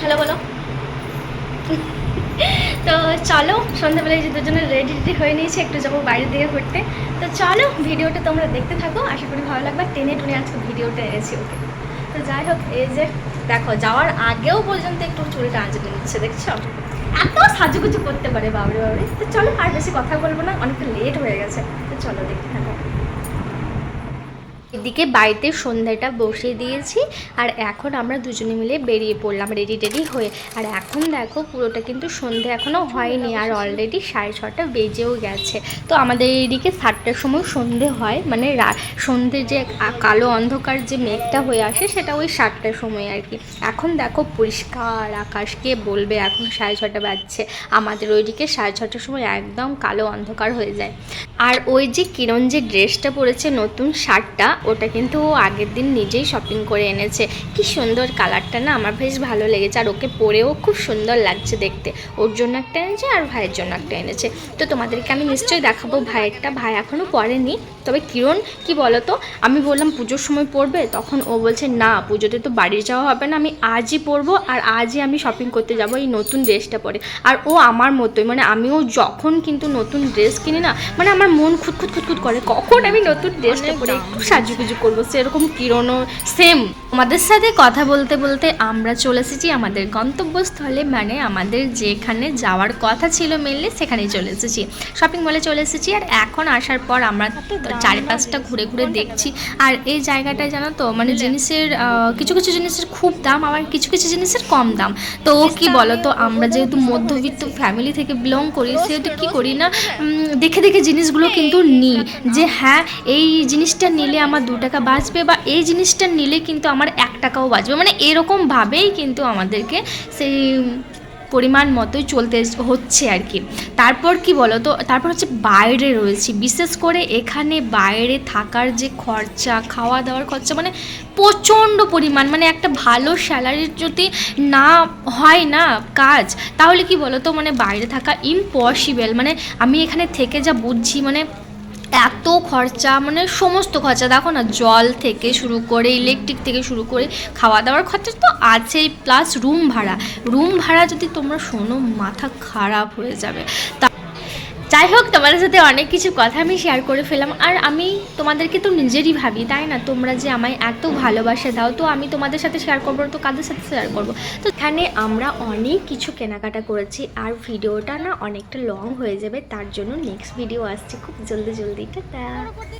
Hello বলো? তো চলো, সন্ধ্যাবেলায় যে দুজনে রেডি রেডি হয়ে নিয়েছি, একটু যাব বাইরের দিকে ঘুরতে। তো চলো, ভিডিওটা তোমরা দেখতে থাকো, আশা করি ভালো লাগবে। টেনে টুনে আজকে ভিডিওটা এনেছি ওকে। তো যাই হোক, এই যে দেখো, যাওয়ার আগেও পর্যন্ত একটু চুলটা আঁচড়ে নিচ্ছে, দেখছ? এত সাজুগুজু করতে পারে, বাবরে বাবরে। তো চলো, আর বেশি কথা বলব না, অনেকটা লেট হয়ে গেছে। তো চলো, দেখতে থাকো। এদিকে বাড়িতে সন্ধ্যাটা বসিয়ে দিয়েছি, আর এখন আমরা দুজনে মিলে বেরিয়ে পড়লাম রেডি টেডি হয়ে। আর এখন দেখো, পুরোটা কিন্তু সন্ধে এখনও হয়নি, আর অলরেডি সাড়ে ছটা বেজেও গেছে। তো আমাদের এইদিকে সাতটার সময় সন্ধে হয় মানে রা সন্ধ্যে যে কালো অন্ধকার যে মেঘটা হয়ে আসে, সেটা ওই সাতটার সময় আর কি। এখন দেখো পরিষ্কার আকাশ, কে বলবে এখন সাড়ে ছটা বাজছে। আমাদের ওইদিকে সাড়ে ছটার সময় একদম কালো অন্ধকার হয়ে যায়। আর ওই যে কিরণ যে ড্রেসটা পরেছে নতুন শার্টটা ওটা কিন্তু ও আগের দিন নিজেই শপিং করে এনেছে। কি সুন্দর কালারটা না আমার বেশ ভালো লেগেছে। আর ওকে পরেও খুব সুন্দর লাগছে দেখতে। ওর জন্য একটা এনেছে আর ভাইয়ের জন্য একটা এনেছে। তো তোমাদেরকে আমি নিশ্চয়ই দেখাবো ভাইয়েরটা ভাই এখনও পরেনি। তবে কিরণ কি বলতো? আমি বললাম পুজোর সময় পরবে তখন ও বলছে না পুজোতে তো বাড়ি যাওয়া হবে না আমি আজই পরবো আর আজই আমি শপিং করতে যাব এই নতুন ড্রেসটা পরে। আর ও আমার মতোই মানে আমিও যখন কিন্তু নতুন ড্রেস কিনি না মানে আমার মন খুঁতখুত খুঁতখুত করে কখন আমি নতুন ড্রেসটা পরে? একটু সাজুগুজু করব, সেরকম কিরণও সেম আমাদের সাথে কথা বলতে বলতে আমরা চলে এসেছি আমাদের গন্তব্যস্থলে মানে আমাদের যেখানে যাওয়ার কথা ছিল মেনলি সেখানেই চলে এসেছি। শপিং মলে চলে এসেছি আর এখন আসার পর আমরা চারিপাশটা ঘুরে ঘুরে দেখছি। আর এই জায়গাটায় জানো তো মানে জিনিসের কিছু কিছু জিনিসের খুব দাম, আবার কিছু কিছু জিনিসের কম দাম। তো কি বলো তো আমরা যেহেতু মধ্যবিত্ত ফ্যামিলি থেকে বিলং করি, সেহেতু কি করি না দেখে দেখে জিনিসগুলো কিন্তু নিই। যে হ্যাঁ এই জিনিসটা নিলে আমার দু টাকা বাঁচবে বা এই জিনিসটা নিলে কিন্তু আমার এক টাকাও বাঁচবে। মানে এরকমভাবেই কিন্তু আমাদেরকে সেই পরিমাণ মতোই চলতে হচ্ছে আর কি। তারপর কি বলো তো তারপর হচ্ছে বাইরে রয়েছি। বিশেষ করে এখানে বাইরে থাকার যে খরচা খাওয়া দাওয়ার খরচা মানে প্রচণ্ড পরিমাণ মানে একটা ভালো স্যালারির যদি না হয় না কাজ, তাহলে কি বলো তো মানে বাইরে থাকা ইম্পসিবল মানে আমি এখানে থেকে যা বুঝছি মানে এত খরচা মানে সমস্ত খরচা। দেখো না, জল থেকে শুরু করে ইলেকট্রিক থেকে শুরু করে খাওয়া দাওয়ার খরচা তো আছেই প্লাস রুম ভাড়া। রুম ভাড়া যদি তোমরা শোনো, মাথা খারাপ হয়ে যাবে। তা যাই হোক, তোমাদের সাথে অনেক কিছু কথা আমি শেয়ার করে ফেলাম আর আমি তোমাদেরকে তো নিজেরই ভাবি, তাই না? তোমরা যে আমায় এত ভালোবাসা দাও, তো আমি তোমাদের সাথে শেয়ার করব, তো কাদের সাথে শেয়ার করব? তো এখানে আমরা অনেক কিছু কেনাকাটা করেছি, আর ভিডিওটা না অনেকটা লং হয়ে যাবে, তার জন্য নেক্সট ভিডিও আসছে। খুব জলদি জলদি